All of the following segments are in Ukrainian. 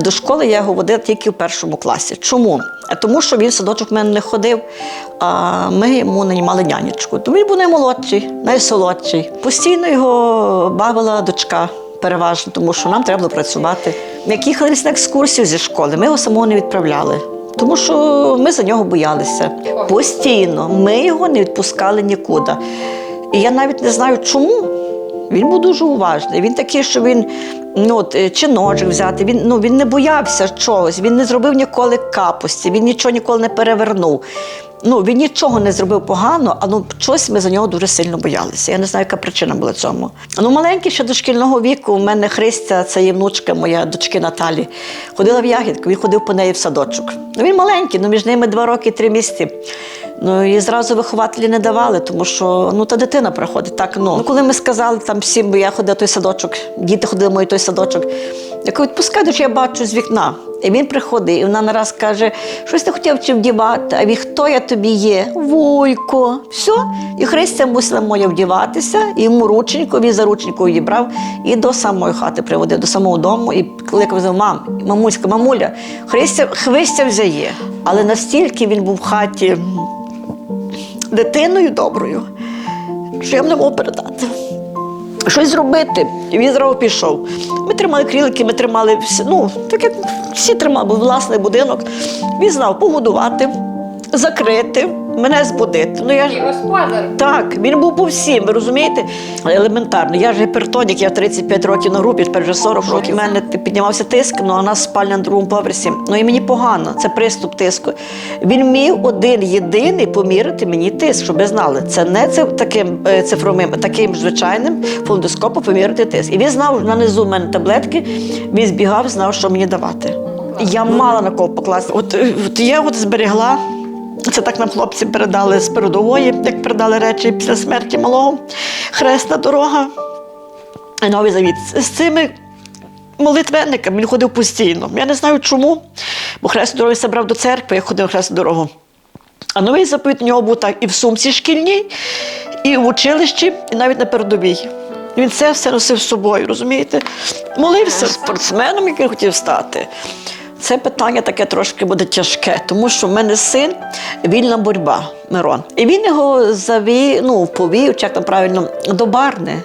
До школи я його водила тільки в першому класі. Чому? Тому що він в садочок в мене не ходив, а ми йому нанімали нянечку. Тому він був наймолодший, найсолодший. Постійно його бавила дочка. Переважно, тому що нам треба було працювати. Як їхали на екскурсію зі школи, ми його самого не відправляли, тому що ми за нього боялися. Постійно ми його не відпускали нікуди. І я навіть не знаю, чому. Він був дуже уважний. Він такий, що він ну, от, е, чи ножик взяти. Він, ну, він не боявся чогось, він не зробив ніколи капості, він нічого ніколи не перевернув. Ну, він нічого не зробив погано, а ну, щось ми за нього дуже сильно боялися. Я не знаю, яка причина була цьому. Ну, маленький ще до шкільного віку, у мене Христя, це є внучка моя дочки Наталі, ходила в ягідку, він ходив по неї в садочок. Ну, він маленький, ну між ними два роки і три місяці. Ну і зразу вихователі не давали, тому що ну та дитина приходить. Так ну. ну коли ми сказали там всім, бо я ходила той садочок, діти ходили мій той садочок. Я кажу, відпускай, що я бачу з вікна. І він приходить, і вона нараз каже, щось не хотів чи вдівати, а він хто я тобі є? Вуйко. Все. І Христя мусила моя вдіватися, і йому рученьку, він за рученьку її брав і до самої хати приводив, до самого дому. І казав, мам, мамуська, мамуля, Христя, Христя вже є. Але настільки він був в хаті дитиною доброю, що я не мог передати. Щось зробити. І він зразу пішов. Ми тримали крілики, ми тримали всі, ну, так як всі тримали, був власний будинок. Він знав погодувати, закрити, мене збудити. Ну, я ж... Так, він був по всім, ви розумієте? Елементарно. Я ж гіпертонік, я 35 років на групі, тепер вже 40 років. У мене піднімався тиск, ну а у нас спальня на другому поверсі. Ну і мені погано, це приступ тиску. Він міг один єдиний поміряти мені тиск, щоб ви знали. Це не це таким е, цифровим, а таким звичайним фондоскопом поміряти тиск. І він знав, нанизу в мене таблетки, він збігав, знав, що мені давати. Я мала на кого покласти. От, от я от зберегла. Це так нам хлопці передали з передової, як передали речі після смерті малого. Хресна дорога. Новий завіт. З цими молитвенниками він ходив постійно. Я не знаю чому, бо хресну дорогу я брав до церкви, я ходив хресну дорогу. А новий заповіт у нього був так і в сумці шкільній, і в училищі, і навіть на передовій. Він це все носив з собою, розумієте? Молився спортсменом, який хотів стати. Це питання таке трошки буде тяжке, тому що в мене син вільна боротьба, Мирон. І він його завів, ну, повів, як там правильно, до барни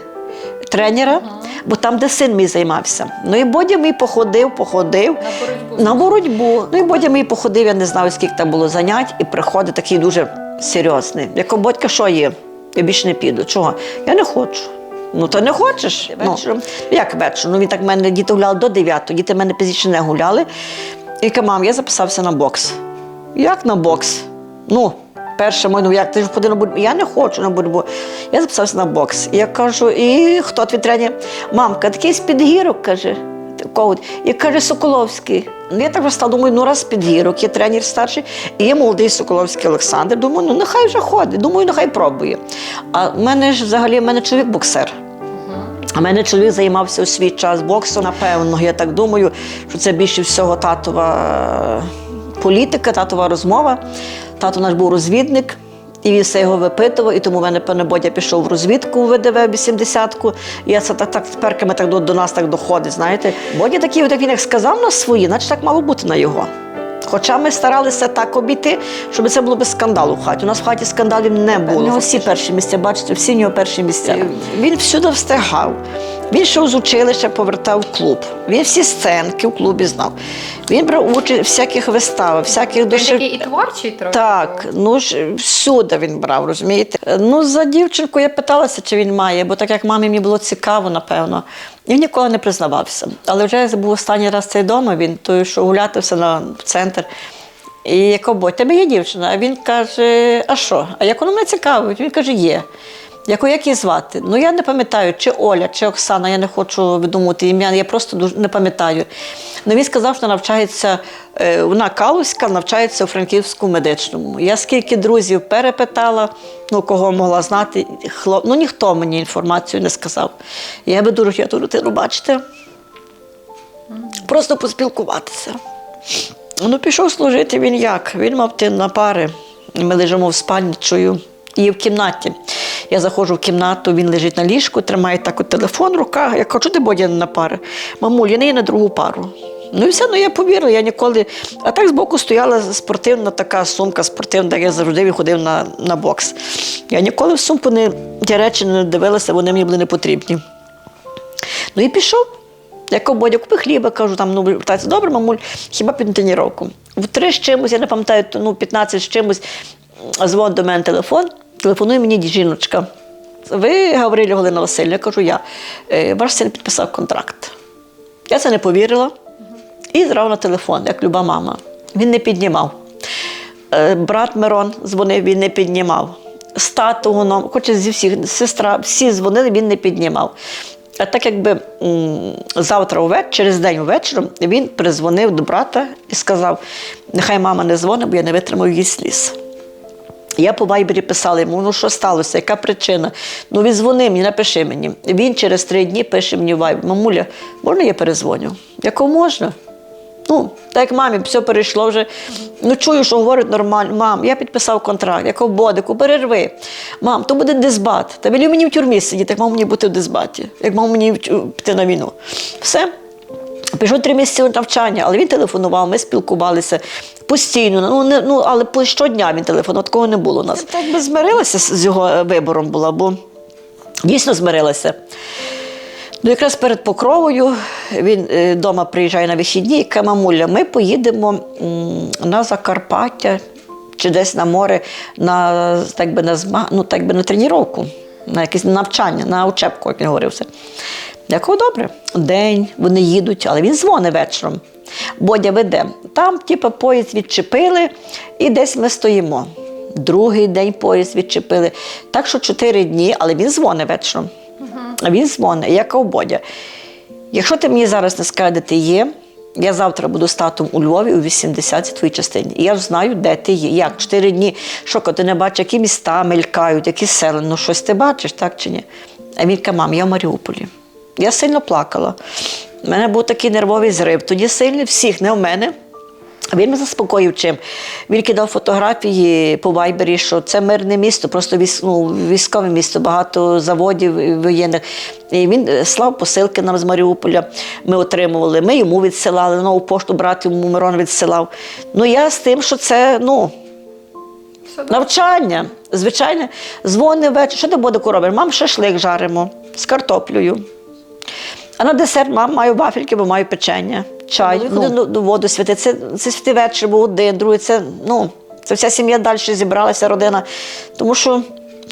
тренера, бо там, де син мій займався. Ну і Бодя мій походив, походив. На боротьбу. На боротьбу. Ну і Бодя мій походив, я не знаю, скільки там було занять, і приходить такий дуже серйозний. Як Бодька, що є? Я більше не піду. Чого? Я не хочу. Ну, то не хочеш. Вечором. Ну, як вечором? Ну, він так в мене діти гуляли до 9, діти в мене пізніше не гуляли. І каже, мам, я записався на бокс. Як на бокс? Ну, перше ну як ти ж ходи на боротьбу? Я не хочу на боротьбу. Я записався на бокс. І я кажу, і хто твій тренер? Мамка, такий з підгірок, каже. Такого. І каже Соколовський. Ну, я так вже стала, думаю, ну раз під підгірок, є тренер старший, і є молодий Соколовський Олександр. Думаю, ну нехай вже ходить, думаю, нехай пробує. А в мене ж взагалі в мене чоловік боксер. А мене чоловік займався у свій час боксом. Напевно, я так думаю, що це більше всього татова е, політика, татова розмова. Тато наш був розвідник. І він все його випитував, і тому в мене пане Бодя пішов в розвідку в ВДВ 80-ку. І я це так, так перками так до, до нас так доходить. Знаєте, Бодя такий, от як він як сказав на свої, наче так мало бути на його. Хоча ми старалися так обійти, щоб це було без скандалу в хаті. У нас в хаті скандалів не було. У нього всі перші місця, бачите, всі нього перші місця. Він всюди встигав. Він йшов з училища, повертав в клуб. Він всі сценки в клубі знав. Він брав участь в всяких виставах, всяких Він душі. такий і творчий трохи. Так, ну ж всюди він брав, розумієте? Ну, за дівчинку я питалася, чи він має, бо так як мамі мені було цікаво, напевно. І він ніколи не признавався. Але вже був останній раз цей дома, він той, що гуляти все на в центр. І я кажу, «Бодь, тебе є дівчина. А він каже: а що? А як воно мене цікавить? Він каже, є. Я кажу, як її звати? Ну я не пам'ятаю, чи Оля, чи Оксана, я не хочу видумувати ім'я, я просто дуже не пам'ятаю. Ну він сказав, що навчається, е, вона Калузька, навчається у Франківському медичному. Я скільки друзів перепитала, ну кого могла знати, хлоп... ну ніхто мені інформацію не сказав. Я би дуже хотіла ту дитину просто поспілкуватися. Ну, пішов служити він як? Він мав ти на пари. Ми лежимо в спальні, чую. І в кімнаті. Я заходжу в кімнату, він лежить на ліжку, тримає так от телефон в руках. Я кажу, ти Бодя не на пари? Мамуль, я не є на другу пару. Ну і все, ну я повірила, я ніколи. А так збоку стояла спортивна така сумка спортивна, я завжди виходив на, на бокс. Я ніколи в сумку не ті речі не дивилася, вони мені були не потрібні. Ну і пішов. Як Бодя, купи хліба, кажу, там, ну, питається, добре, мамуль, хіба під тренування. В три з чимось, я не пам'ятаю, ну, 15 з чимось, дзвонить до мене телефон, телефонує мені жіночка. Ви, Гаврилі Галина Васильівна, кажу, я. «Е, Ваш син підписав контракт. Я це не повірила. І зразу на телефон, як люба мама. Він не піднімав. Е, Брат Мирон дзвонив, він не піднімав. З тату, хоче зі всіх, сестра, всі дзвонили, він не піднімав. А так якби завтра увечері, через день увечері, він призвонив до брата і сказав: нехай мама не дзвонить, бо я не витримав її сліз. Я по вайбері писала йому, ну що сталося, яка причина? Ну відзвони мені, напиши мені. Він через три дні пише мені вайбер, мамуля, можна я перезвоню? Яко можна? Ну, так як мамі все перейшло вже. Ну, чую, що говорить нормально. Мам, я підписав контракт, як бодику, перерви. Мам, то буде дисбат. Та велів мені в тюрмі сидіти, як мав мені бути в дисбаті, як мав мені піти на війну. Все. Пішов три місяці навчання, але він телефонував, ми спілкувалися постійно. Ну, не, ну але по щодня він телефонував, такого не було у нас. Я так би змирилася з з його е, вибором була, бо дійсно змирилася. Ну, якраз перед покровою він вдома приїжджає на вихідні і каже, мамуля, ми поїдемо на Закарпаття чи десь на море на, так би, на, зма, ну, так би, на тренування, на якесь навчання, на учебку, як він говорив все. Я добре, день, вони їдуть, але він дзвонить вечором. Бодя веде. Там, типу, поїзд відчепили, і десь ми стоїмо. Другий день поїзд відчепили. Так що чотири дні, але він дзвонить вечором. Він дзвонить, я кажу, Бодя, якщо ти мені зараз не скажеш, де ти є, я завтра буду з татом у Львові у 80-й твоїй частині. І я знаю, де ти є. Як? Чотири дні. Що, ти не бачиш, які міста мелькають, які села. Ну, щось ти бачиш, так чи ні? А він каже, мам, я в Маріуполі. Я сильно плакала. У мене був такий нервовий зрив. Тоді сильний всіх, не в мене. А Він мене заспокоїв чим. Він кидав фотографії по вайбері, що це мирне місто, просто ну, військове місто, багато заводів воєнних. І він е, слав посилки нам з Маріуполя. Ми отримували. Ми йому відсилали, нову пошту брат йому Мирон відсилав. Ну я з тим, що це, ну. Навчання, звичайне, дзвони ввечері. Що ти бодику робиш? Мам, шашлик жаримо з картоплею. А на десерт маю вафельки, бо маю печення, чай, ну, ну, ну, воду святи. Це, це святий вечір, був один, другий. Це, ну, це вся сім'я далі зібралася, родина. Тому що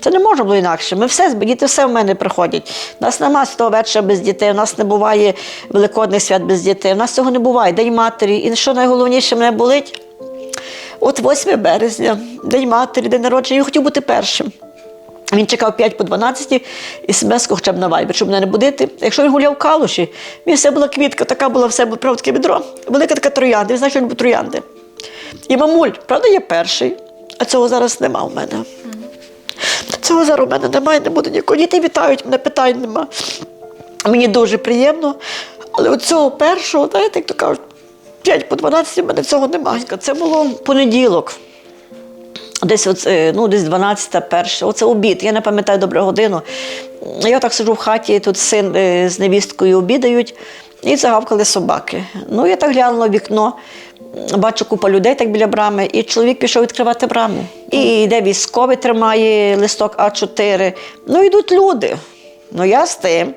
це не може було інакше. Ми все, діти все в мене приходять. У нас нема святого вечора без дітей, у нас не буває великодних свят без дітей. У нас цього не буває. День матері. І що найголовніше мене болить? От 8 березня, День матері, день народження, він хотів бути першим. Він чекав 5 по 12 і смс хоча б на вайбер, щоб мене не будити. Якщо він гуляв в калуші, він все була квітка, така була все правда, таке відро, велика така троянда. Він знає, що він був троянди. І мамуль, правда, є перший, а цього зараз нема в мене. Цього зараз у мене немає, не буде нікого. Діти вітають, мене питань нема. Мені дуже приємно. Але от цього першого, знаєте, як то кажуть, 5 по 12 в мене цього немає. Це було понеділок. Десь оце, е, ну, десь 12 перша. Оце обід. Я не пам'ятаю добре годину. Я так сиджу в хаті, тут син е, з невісткою обідають, і загавкали собаки. Ну, я так глянула в вікно, бачу купа людей так біля брами, і чоловік пішов відкривати браму. І йде військовий, тримає листок А4. Ну, йдуть люди. Ну, я з тим.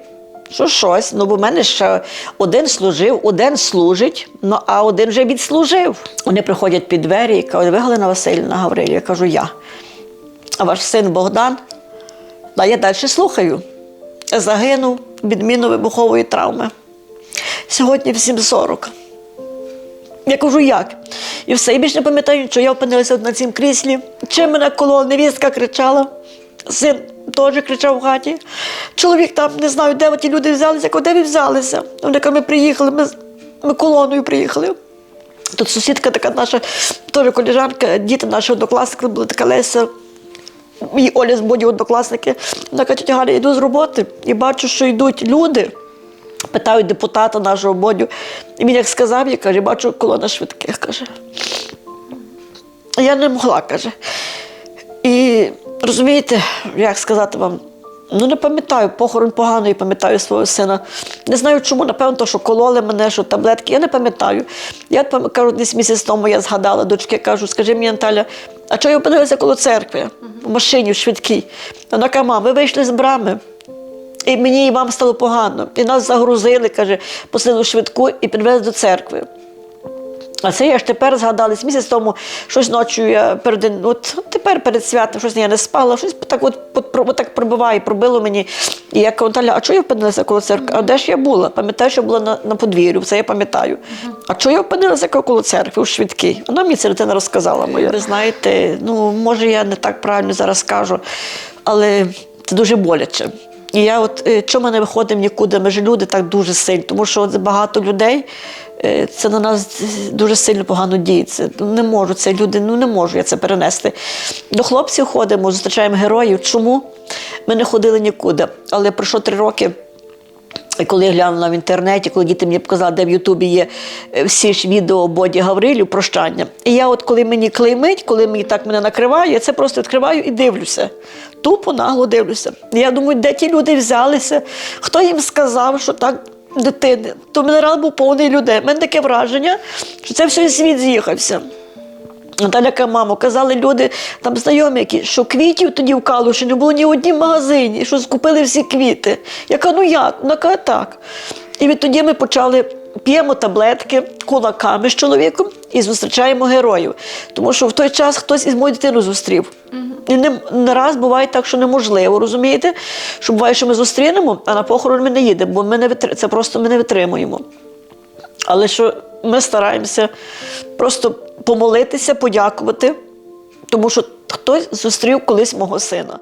Що щось, ну бо в мене ще один служив, один служить, ну а один вже відслужив. Вони приходять під двері і кажуть, ви Галина Васильівна Гаврилі. Я кажу, я. А ваш син Богдан, а я далі слухаю. Загинув від мінно-вибухової травми. Сьогодні в 7.40. Я кажу, як? І все, і більше не пам'ятаю, що я опинилася на цім кріслі. Чим мене коло невістка кричала. Син теж кричав в хаті. Чоловік там не знаю, де ті люди взялися, де ви взялися. Вони кажуть, ми приїхали, ми, ми колоною приїхали. Тут сусідка така наша, теж коліжанка, діти наші однокласники, була така Леся. І Оля з Боді однокласники. Вона каже, тетя Галя, йду з роботи і бачу, що йдуть люди. Питають депутата нашого Бодю. І він як сказав, я каже, бачу колона швидких, каже. Я не могла, каже. І розумієте, як сказати вам, Ну, не пам'ятаю, похорон поганий, пам'ятаю свого сина. Не знаю чому, напевно, то, що кололи мене, що таблетки, я не пам'ятаю. Я кажу, десь місяць тому я згадала дочки, кажу, скажи мені, Наталя, а чого я опинилася коло церкви в машині в швидкій? Вона каже, мам, ви вийшли з брами. І мені і вам стало погано. І нас загрузили, каже, посилили в швидку і підвезли до церкви. А це я ж тепер згадалась місяць тому, щось ночі я перед от тепер перед святом щось я не спала, щось так от, от, от так пробиває, пробило мені. І я кажу, Таля, а чого я опинилася коло церкви? А де ж я була? Пам'ятаю, що була на, на подвір'ю, це я пам'ятаю. А чого я опинилася коло церкви у швидкій? Вона мені це дитина розказала моя. Ви знаєте, ну може я не так правильно зараз кажу, але це дуже боляче. І я от е, чому ми не виходимо нікуди? Ми ж люди так дуже сильно, тому що от багато людей е, це на нас дуже сильно погано діється. Ну, Не можу це люди, ну не можу я це перенести. До хлопців ходимо, зустрічаємо героїв. Чому? Ми не ходили нікуди. Але пройшло три роки. Коли я глянула в інтернеті, коли діти мені показали, де в Ютубі є е, всі ж відео Боді Гаврилів, прощання. І я, от коли мені клеймить, коли мені так мене накриває, я це просто відкриваю і дивлюся. Тупо нагло дивлюся. Я думаю, де ті люди взялися, хто їм сказав, що так дитини. То мінерал був повний людей. У мене таке враження, що це все світ з'їхався. Наталя мамо, казали люди, там знайомі, які, що квітів тоді в Калуші не було ні в одній магазині, що скупили всі квіти. Я кажу, ну як? Вона каже, так. І відтоді ми почали п'ємо таблетки кулаками з чоловіком і зустрічаємо героїв. Тому що в той час хтось із мою дитину зустрів. І не, не раз буває так, що неможливо, розумієте? Що буває, що ми зустрінемо, а на похорон ми не їдемо, бо ми не витр... це просто ми не витримуємо. Але що ми стараємося просто помолитися, подякувати, тому що хтось зустрів колись мого сина.